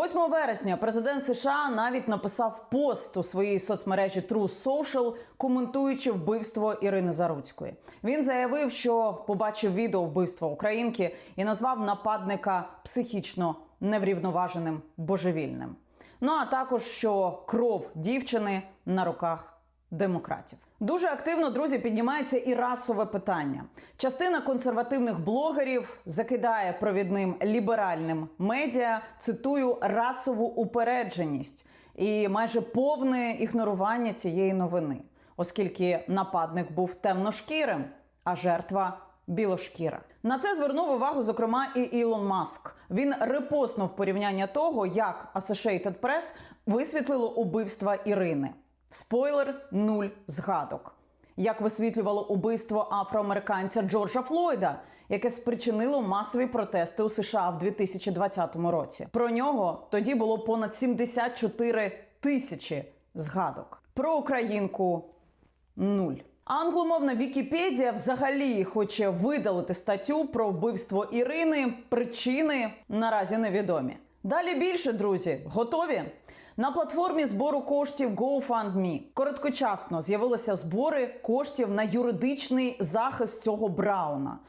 8 вересня президент США навіть написав пост у своїй соцмережі True Social, коментуючи вбивство Ірини Заруцької. Він заявив, що побачив відео вбивства українки і назвав нападника психічно неврівноваженим божевільним. Ну а також що кров дівчини на руках демократів. Дуже активно, друзі, піднімається і расове питання. Частина консервативних блогерів закидає провідним ліберальним медіа, цитую, расову упередженість і майже повне ігнорування цієї новини, оскільки нападник був темношкірим, а жертва білошкіра. На це звернув увагу, зокрема, і Ілон Маск. Він репостнув порівняння того, як Associated Press висвітлило убивства Ірини. Спойлер нуль згадок. Як висвітлювало убивство афроамериканця Джорджа Флойда, яке спричинило масові протести у США в 2020 році. Про нього тоді було понад 74 тисячі згадок. Про українку нуль. Англомовна Вікіпедія взагалі хоче видалити статтю про вбивство Ірини. Причини наразі невідомі. Далі більше, друзі, готові? На платформі збору коштів GoFundMe короткочасно з'явилися збори коштів на юридичний захист цього Брауна.